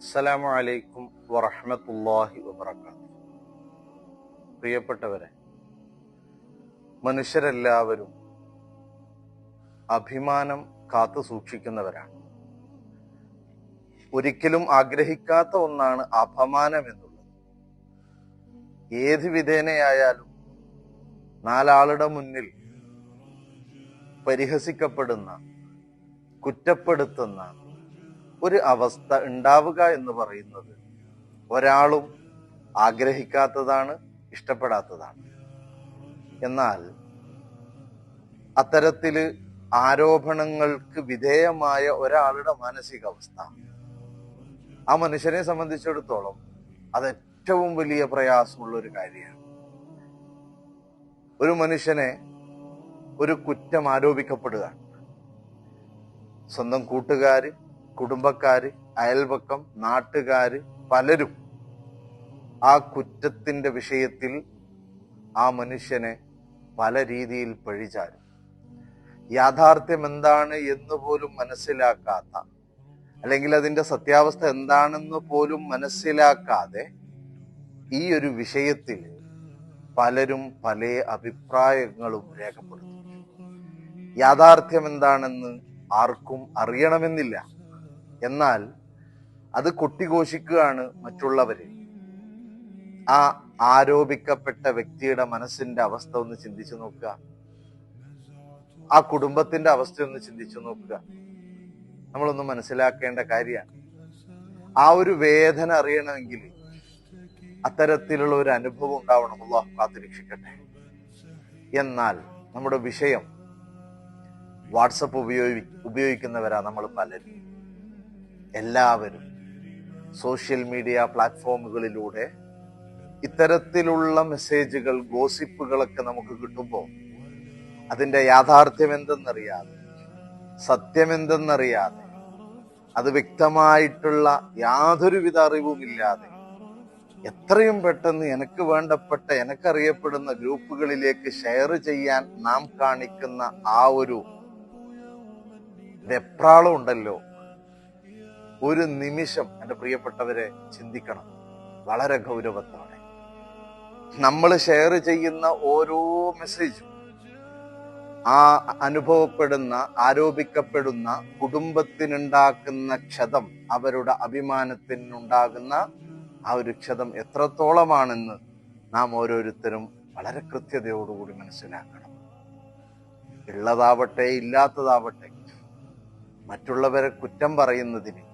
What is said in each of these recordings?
അസ്സലാമു അലൈക്കും വറഹമത്തല്ലാഹി വബറകാതുഹു. പ്രിയപ്പെട്ടവരെ മനുഷ്യരെല്ലാവരും അഭിമാനം കാത്തു സൂക്ഷിക്കുന്നവരാണ്. ഒരിക്കലും ആഗ്രഹിക്കാത്ത ഒന്നാണ് അപമാനം എന്നുള്ളത്. ഏത് വിധേനയായാലും നാലാളുടെ മുന്നിൽ പരിഹസിക്കപ്പെടുന്ന കുറ്റപ്പെടുത്തുന്ന ഒരു അവസ്ഥ ഉണ്ടാവുക എന്ന് പറയുന്നത് ഒരാളും ആഗ്രഹിക്കാത്തതാണ് ഇഷ്ടപ്പെടാത്തതാണ്. എന്നാൽ അത്തരത്തിൽ ആരോപണങ്ങൾക്ക് വിധേയമായ ഒരാളുടെ മാനസികാവസ്ഥ ആ മനുഷ്യനെ സംബന്ധിച്ചിടത്തോളം അത് ഏറ്റവും വലിയ പ്രയാസമുള്ള ഒരു കാര്യമാണ്. ഒരു മനുഷ്യനെ ഒരു കുറ്റം ആരോപിക്കപ്പെടുകയാണ്. സ്വന്തം കൂട്ടുകാര് കുടുംബക്കാര് അയൽപക്കം നാട്ടുകാര് പലരും ആ കുറ്റത്തിന്റെ വിഷയത്തിൽ ആ മനുഷ്യനെ പല രീതിയിൽ പഴിചാരും. യാഥാർത്ഥ്യം എന്താണ് എന്ന് പോലും മനസ്സിലാക്കാത്ത അല്ലെങ്കിൽ അതിന്റെ സത്യാവസ്ഥ എന്താണെന്ന് പോലും മനസ്സിലാക്കാതെ ഈ ഒരു വിഷയത്തിൽ പലരും പല അഭിപ്രായങ്ങളും രേഖപ്പെടുത്തും യാഥാർത്ഥ്യം എന്താണെന്ന് ആർക്കും അറിയണമെന്നില്ല. എന്നാൽ അത് കൊട്ടിഘോഷിക്കുകയാണ് മറ്റുള്ളവര്. ആ ആരോപിക്കപ്പെട്ട വ്യക്തിയുടെ മനസ്സിന്റെ അവസ്ഥ ഒന്ന് ചിന്തിച്ചു നോക്കുക. ആ കുടുംബത്തിന്റെ അവസ്ഥ ഒന്ന് ചിന്തിച്ചു നോക്കുക. നമ്മളൊന്ന് മനസ്സിലാക്കേണ്ട കാര്യമാണ്. ആ ഒരു വേദന അറിയണമെങ്കിൽ അത്തരത്തിലുള്ള ഒരു അനുഭവം ഉണ്ടാവണം. അള്ളാഹു കാത്തുരക്ഷിക്കട്ടെ എന്നാൽ നമ്മുടെ വിഷയം വാട്സപ്പ് ഉപയോഗി ഉപയോഗിക്കുന്നവരാ നമ്മൾ പലരും. എല്ലാവരും സോഷ്യൽ മീഡിയ പ്ലാറ്റ്ഫോമുകളിലൂടെ ഇത്തരത്തിലുള്ള മെസ്സേജുകൾ ഗോസിപ്പുകളൊക്കെ നമുക്ക് കിട്ടുമ്പോൾ അതിന്റെ യാഥാർത്ഥ്യം എന്തെന്നറിയാതെ സത്യം എന്തെന്നറിയാതെ അത് വ്യക്തമായിട്ടുള്ള യാതൊരുവിധ അറിവുമില്ലാതെ എത്രയും പെട്ടെന്ന് എനിക്ക് വേണ്ടപ്പെട്ട എനിക്കറിയപ്പെടുന്ന ഗ്രൂപ്പുകളിലേക്ക് ഷെയർ ചെയ്യാൻ നാം കാണിക്കുന്ന ആ ഒരു വെപ്രാളം ഉണ്ടല്ലോ. ഒരു നിമിഷം എന്റെ പ്രിയപ്പെട്ടവരെ ചിന്തിക്കണം. വളരെ ഗൗരവത്തോടെ. നമ്മൾ ഷെയർ ചെയ്യുന്ന ഓരോ മെസ്സേജും ആ അനുഭവപ്പെടുന്ന ആരോപിക്കപ്പെടുന്ന കുടുംബത്തിനുണ്ടാക്കുന്ന ക്ഷതം അവരുടെ അഭിമാനത്തിനുണ്ടാകുന്ന ആ ഒരു ക്ഷതം എത്രത്തോളമാണെന്ന് നാം ഓരോരുത്തരും വളരെ കൃത്യതയോടുകൂടി മനസ്സിലാക്കണം. ഉള്ളതാവട്ടെ ഇല്ലാത്തതാവട്ടെ മറ്റുള്ളവരെ കുറ്റം പറയുന്നതിന്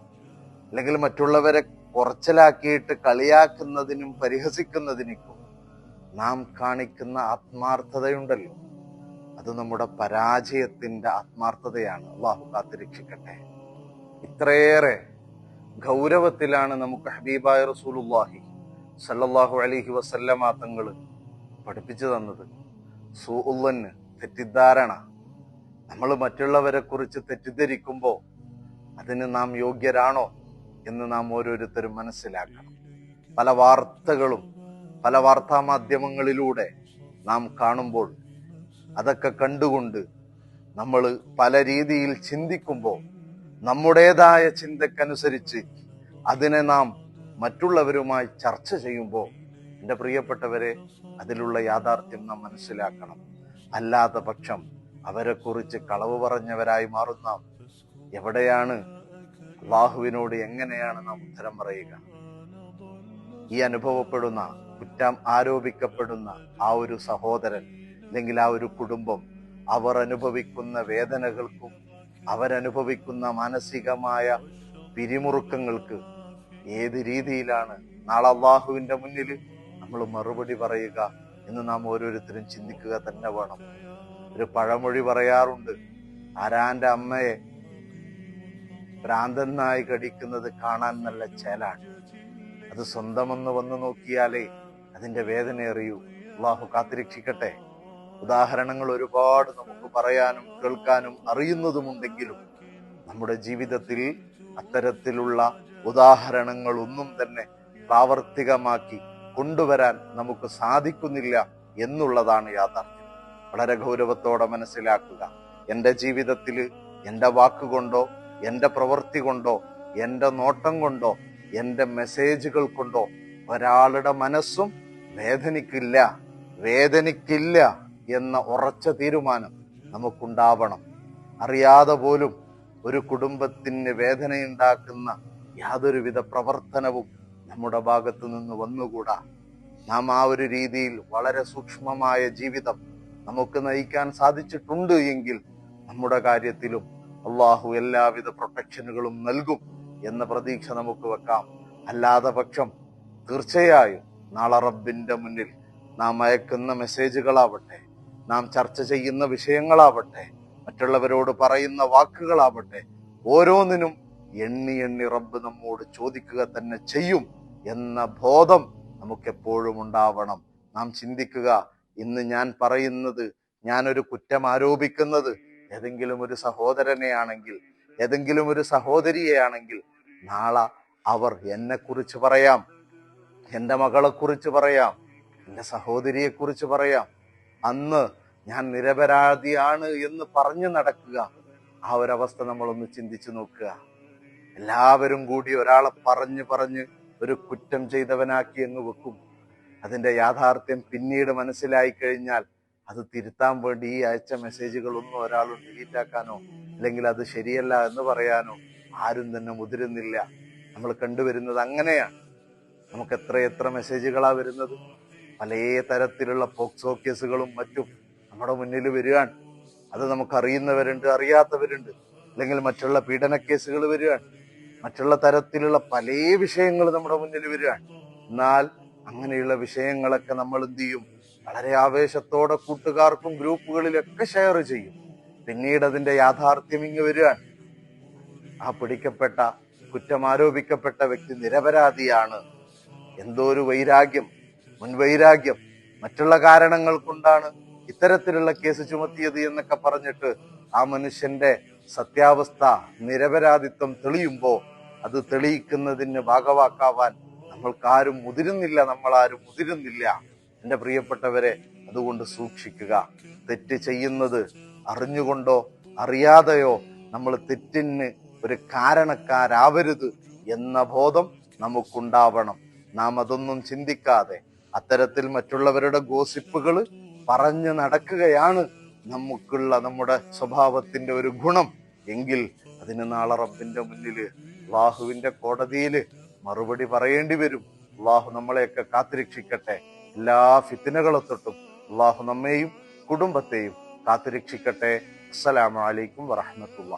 അല്ലെങ്കിൽ മറ്റുള്ളവരെ കുറച്ചിലാക്കിയിട്ട് കളിയാക്കുന്നതിനും പരിഹസിക്കുന്നതിനും നാം കാണിക്കുന്ന ആത്മാർത്ഥതയുണ്ടല്ലോ. അത് നമ്മുടെ പരാജയത്തിന്റെ ആത്മാർത്ഥതയാണ്. അള്ളാഹു കാത്തിരക്ഷിക്കട്ടെ. ഇത്രയേറെ ഗൗരവത്തിലാണ് നമുക്ക് ഹബീബായ റസൂലുല്ലാഹി സല്ലല്ലാഹു അലൈഹി വസല്ലമ തങ്ങൾ പഠിപ്പിച്ചു തന്നത്. സൂഉല്ലന് തെറ്റിദ്ധാരണ. നമ്മൾ മറ്റുള്ളവരെ കുറിച്ച് തെറ്റിദ്ധരിക്കുമ്പോൾ അതിന് നാം യോഗ്യരാണോ? എന്ന് നാം ഓരോരുത്തരും മനസ്സിലാക്കണം. പല വാർത്തകളും പല വാർത്താ മാധ്യമങ്ങളിലൂടെ നാം കാണുമ്പോൾ അതൊക്കെ കണ്ടുകൊണ്ട് നമ്മൾ പല രീതിയിൽ ചിന്തിക്കുമ്പോൾ നമ്മുടേതായ ചിന്തക്കനുസരിച്ച് അതിനെ നാം മറ്റുള്ളവരുമായി ചർച്ച ചെയ്യുമ്പോൾ എന്റെ പ്രിയപ്പെട്ടവരെ അതിലുള്ള യാഥാർത്ഥ്യം നാം മനസ്സിലാക്കണം. അല്ലാത്ത പക്ഷം അവരെക്കുറിച്ച് കളവ് പറഞ്ഞവരായി മാറുന്ന എവിടെയാണ് അള്ളാഹുവിനോട് എങ്ങനെയാണ് നാം ഉത്തരം പറയുക? ഈ അനുഭവപ്പെടുന്ന കുറ്റം ആരോപിക്കപ്പെടുന്ന ആ ഒരു സഹോദരൻ അല്ലെങ്കിൽ ആ ഒരു കുടുംബം അവർ അനുഭവിക്കുന്ന വേദനകൾക്കും അവരനുഭവിക്കുന്ന മാനസികമായ പിരിമുറുക്കങ്ങൾക്ക് ഏത് രീതിയിലാണ് നാളെ അള്ളാഹുവിന്റെ മുന്നിൽ നമ്മൾ മറുപടി പറയുക എന്ന് നാം ഓരോരുത്തരും ചിന്തിക്കുക തന്നെ വേണം. ഒരു പഴമൊഴി പറയാറുണ്ട് ആരാന്റെ അമ്മയെ ഭ്രാന്തനായി കടിക്കുന്നത് കാണാൻ നല്ല ചേലാണ്. അത് സ്വന്തമെന്ന് വന്നു നോക്കിയാലേ അതിന്റെ വേദന അറിയൂ. അള്ളാഹു കാത്തിരക്ഷിക്കട്ടെ. ഉദാഹരണങ്ങൾ ഒരുപാട് നമുക്ക് പറയാനും കേൾക്കാനും അറിയുന്നതുമുണ്ടെങ്കിലും നമ്മുടെ ജീവിതത്തിൽ അത്തരത്തിലുള്ള ഉദാഹരണങ്ങൾ ഒന്നും തന്നെ പ്രാവർത്തികമാക്കി കൊണ്ടുവരാൻ നമുക്ക് സാധിക്കുന്നില്ല എന്നുള്ളതാണ് യാഥാർത്ഥ്യം. വളരെ ഗൗരവത്തോടെ മനസ്സിലാക്കുക. എന്റെ ജീവിതത്തിൽ എന്റെ വാക്കുകൊണ്ടോ എന്റെ പ്രവൃത്തി കൊണ്ടോ എന്റെ നോട്ടം കൊണ്ടോ എന്റെ മെസ്സേജുകൾ കൊണ്ടോ ഒരാളുടെ മനസ്സും വേദനിക്കില്ല വേദനിക്കില്ല എന്ന ഉറച്ച തീരുമാനം നമുക്കുണ്ടാവണം. അറിയാതെ പോലും ഒരു കുടുംബത്തിന് വേദനയുണ്ടാക്കുന്ന യാതൊരുവിധ പ്രവർത്തനവും നമ്മുടെ ഭാഗത്തു നിന്ന് വന്നുകൂടാ. നാം ആ ഒരു രീതിയിൽ വളരെ സൂക്ഷ്മമായ ജീവിതം നമുക്ക് നയിക്കാൻ സാധിച്ചിട്ടുണ്ട് എങ്കിൽ നമ്മുടെ കാര്യത്തിലും അള്ളാഹു എല്ലാവിധ പ്രൊട്ടക്ഷനുകളും നൽകും എന്ന പ്രതീക്ഷ നമുക്ക് വെക്കാം. അല്ലാതെ പക്ഷം തീർച്ചയായും നാളെ റബ്ബിന്റെ മുന്നിൽ നാം അയക്കുന്ന മെസ്സേജുകളാവട്ടെ നാം ചർച്ച ചെയ്യുന്ന വിഷയങ്ങളാവട്ടെ മറ്റുള്ളവരോട് പറയുന്ന വാക്കുകളാവട്ടെ ഓരോന്നിനും എണ്ണി എണ്ണി റബ്ബ് നമ്മോട് ചോദിക്കുക തന്നെ ചെയ്യും എന്ന ബോധം നമുക്കെപ്പോഴും ഉണ്ടാവണം. നാം ചിന്തിക്കുക ഇന്ന് ഞാൻ പറയുന്നത് ഞാനൊരു കുറ്റം ആരോപിക്കുന്നത് ഏതെങ്കിലും ഒരു സഹോദരനെയാണെങ്കിൽ ഏതെങ്കിലും ഒരു സഹോദരിയെയാണെങ്കിൽ നാളെ അവർ എന്നെ കുറിച്ച് പറയാം. എന്റെ മകളെ കുറിച്ച് പറയാം. എന്റെ സഹോദരിയെ കുറിച്ച് പറയാം. അന്ന് ഞാൻ നിരപരാധിയാണ് എന്ന് പറഞ്ഞു നടക്കുക. ആ ഒരവസ്ഥ നമ്മളൊന്ന് ചിന്തിച്ചു നോക്കുക. എല്ലാവരും കൂടി ഒരാളെ പറഞ്ഞു പറഞ്ഞ് ഒരു കുറ്റം ചെയ്തവനാക്കി എന്ന് വെക്കും. അതിന്റെ യാഥാർത്ഥ്യം പിന്നീട് മനസ്സിലായി കഴിഞ്ഞാൽ അത് തിരുത്താൻ വേണ്ടി ഈ അയച്ച മെസ്സേജുകളൊന്നും ഒരാളും ഡിലീറ്റ് ആക്കാനോ അല്ലെങ്കിൽ അത് ശരിയല്ല എന്ന് പറയാനോ ആരും തന്നെ മുതിരുന്നില്ല. നമ്മൾ കണ്ടുവരുന്നത് അങ്ങനെയാണ്. നമുക്ക് എത്ര എത്ര മെസ്സേജുകളാ വരുന്നത്? പല തരത്തിലുള്ള പോക്സോ കേസുകളും മറ്റും നമ്മുടെ മുന്നിൽ വരികയാണ് അത് നമുക്ക് അറിയുന്നവരുണ്ട് അറിയാത്തവരുണ്ട്. അല്ലെങ്കിൽ മറ്റുള്ള പീഡന കേസുകൾ വരികയാണ് മറ്റുള്ള തരത്തിലുള്ള പല വിഷയങ്ങൾ നമ്മുടെ മുന്നിൽ വരികയാണ് എന്നാൽ അങ്ങനെയുള്ള വിഷയങ്ങളൊക്കെ നമ്മൾ എന്ത് ചെയ്യും? വളരെ ആവേശത്തോടെ കൂട്ടുകാർക്കും ഗ്രൂപ്പുകളിലൊക്കെ ഷെയർ ചെയ്യും. പിന്നീട് അതിന്റെ യാഥാർത്ഥ്യം ഇങ്ങ് വരികയാണ് ആ പിടിക്കപ്പെട്ട കുറ്റം ആരോപിക്കപ്പെട്ട വ്യക്തി നിരപരാധിയാണ്. എന്തോ ഒരു വൈരാഗ്യം മുൻവൈരാഗ്യം. മറ്റുള്ള കാരണങ്ങൾ കൊണ്ടാണ് ഇത്തരത്തിലുള്ള കേസ് ചുമത്തിയത് എന്നൊക്കെ പറഞ്ഞിട്ട് ആ മനുഷ്യന്റെ സത്യാവസ്ഥ നിരപരാധിത്വം തെളിയുമ്പോൾ അത് തെളിയിക്കുന്നതിന് ഭാഗവാക്കാവാൻ നമ്മൾക്കാരും മുതിരുന്നില്ല നമ്മൾ ആരും മുതിരുന്നില്ല. എന്റെ പ്രിയപ്പെട്ടവരെ അതുകൊണ്ട് സൂക്ഷിക്കുക. തെറ്റ് ചെയ്യുന്നത് അറിഞ്ഞുകൊണ്ടോ അറിയാതെയോ നമ്മൾ തെറ്റിന് ഒരു കാരണക്കാരാവരുത് എന്ന ബോധം നമുക്കുണ്ടാവണം. നാം അതൊന്നും ചിന്തിക്കാതെ അത്തരത്തിൽ മറ്റുള്ളവരുടെ ഗോസിപ്പുകൾ പറഞ്ഞു നടക്കുകയാണ് നമുക്കുള്ള നമ്മുടെ സ്വഭാവത്തിന്റെ ഒരു ഗുണം. എങ്കിൽ അതിന് നാളെ റബ്ബിന്റെ മുന്നിൽ അള്ളാഹുവിന്റെ കോടതിയിൽ മറുപടി പറയേണ്ടി വരും. അള്ളാഹു നമ്മളെയൊക്കെ കാത്തുരക്ഷിക്കട്ടെ. എല്ലാ ഫിത്തിനകളെ തൊട്ടും അള്ളാഹു നമ്മെയും കുടുംബത്തെയും കാത്തുരക്ഷിക്കട്ടെ. അസ്സലാമലൈക്കും വറഹമത്തുള്ള